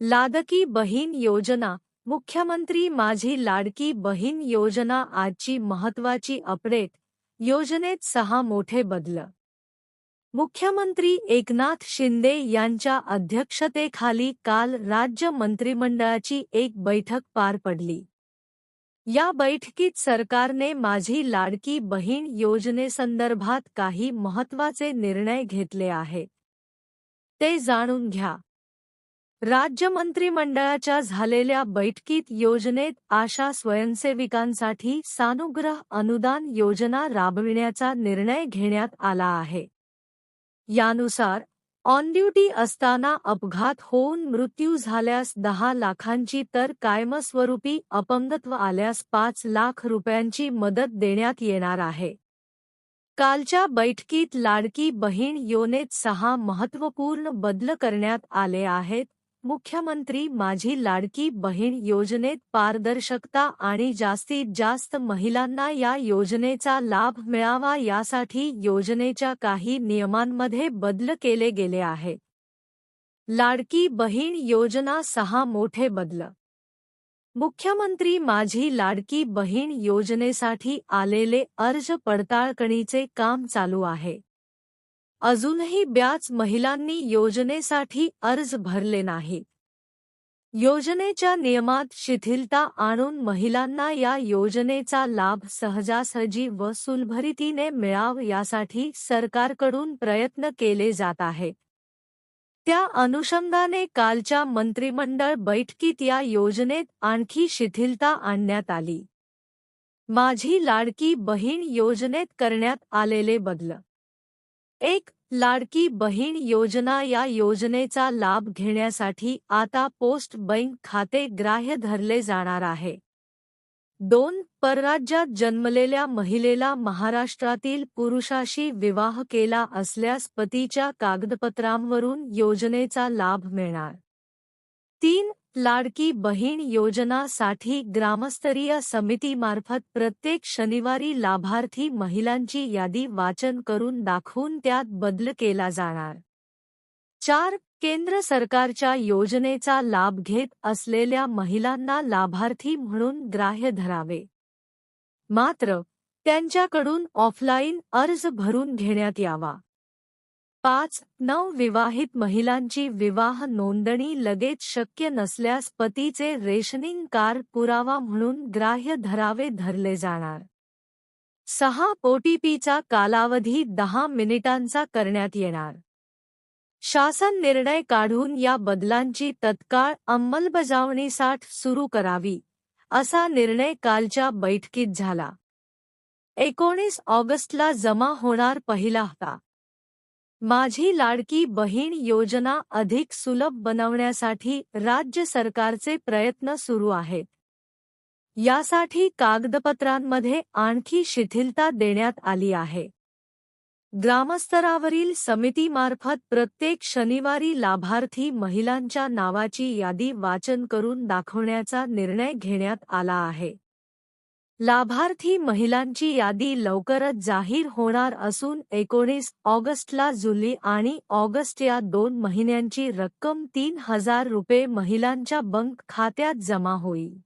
लादकी बहीण योजना. मुख्यमंत्री माझी लाडकी बहीण योजना आजची महत्वाची अपडेट. योजनेत सहा मोठे बदल. मुख्यमंत्री एकनाथ शिंदे यांच्या अध्यक्षतेखाली काल राज्य मंत्रिमंडळाची एक बैठक पार पडली. या बैठकीत सरकारने माझी लाडकी बहीण योजनेसंदर्भात काही महत्त्वाचे निर्णय घेतले आहेत. ते जाणून घ्या. राज्य मंत्रिमंडळाच्या झालेल्या बैठकीत योजनेत आशा स्वयंसेविकांसाठी सानुग्रह अनुदान योजना राबविण्याचा निर्णय घेण्यात आला आहे. यानुसार ऑन ड्युटी असताना अपघात होऊन मृत्यू झाल्यास दहा लाखांची तर कायमस्वरूपी अपंगत्व आल्यास पाच लाख रुपयांची मदत देण्यात येणार आहे. कालच्या बैठकीत लाडकी बहीण योनेत सहा महत्त्वपूर्ण बदल करण्यात आले आहेत मुख्यमंत्री माझी लाडकी बहीण योजनेत पारदर्शकता आणि जास्तीत जास्त महिलांना या योजनेचा लाभ मिळावा यासाठी योजनेच्या काही नियमांमध्ये बदल केले गेले आहेत लाडकी बहीण योजना सहा मोठे बदल. मुख्यमंत्री माझी लाडकी बहीण योजनेसाठी आलेले अर्ज़ पडताळकणीचे काम चालू आहे. अजूनही ब्याच महिलांनी योजनेसाठी अर्ज भरले नाहीत. योजनेच्या नियमात शिथिलता आणून महिलांना या योजनेचा लाभ सहजासहजी व सुलभरितीने मिळाव यासाठी सरकारकडून प्रयत्न केले जात आहेत त्या अनुषंगाने कालच्या मंत्रिमंडळ बैठकीत या योजनेत आणखी शिथिलता आणण्यात आली. माझी लाडकी बहीण योजनेत करण्यात आलेले बदल एक लाडकी बहीण योजना या योजनेचा लाभ घेण्यासाठी आता पोस्ट बँक खाते ग्राह्य धरले जाणार आहे. दोन परराज्यात जन्मलेल्या महिलेला महाराष्ट्रातील पुरुषाशी विवाह केला असल्यास पतीच्या कागदपत्रांवरून योजनेचा लाभ मिळणार. तीन लाडकी बहीण योजनासाठी ग्रामस्तरीय समितीमार्फत प्रत्येक शनिवारी लाभार्थी महिलांची यादी वाचन करून दाखवून त्यात बदल केला जाणार. चार केंद्र सरकारच्या योजनेचा लाभ घेत असलेल्या महिलांना लाभार्थी म्हणून ग्राह्य धरावे. मात्र त्यांच्याकडून ऑफलाईन अर्ज भरून घेण्यात यावा. पाच नव विवाहित महिलांची विवाह नोंदणी लगेच शक्य नसल्यास पतीचे रेशनिंग कार पुरावा म्हणून ग्राह्य धरावे धरले जाणार. सहा ओटीपीचा कालावधी दहा मिनिटांचा करण्यात येणार. शासन निर्णय काढून या बदलांची तत्काळ अंमलबजावणीसाठ सुरू करावी असा निर्णय कालच्या बैठकीत झाला. एकोणीस ऑगस्टला जमा होणार पहिला हप्ता. माझी लाडकी बहीण योजना अधिक सुलभ बनवण्यासाठी राज्य सरकारचे प्रयत्न सुरू आहेत. यासाठी कागदपत्रांमध्ये आणखी शिथिलता देण्यात आली आहे. ग्रामस्तरावरील समितीमार्फत प्रत्येक शनिवारी लाभार्थी महिलांच्या नावाची यादी वाचन करून दाखवण्याचा निर्णय घेण्यात आला आहे. लाभार्थी महिलांची यादी लवकरच जाहीर होणार असून एकोणीस ऑगस्टला जुलै आणि ऑगस्ट या दोन महिन्यांची रक्कम तीन हजार रुपये महिलांच्या बँक खात्यात जमा होईल.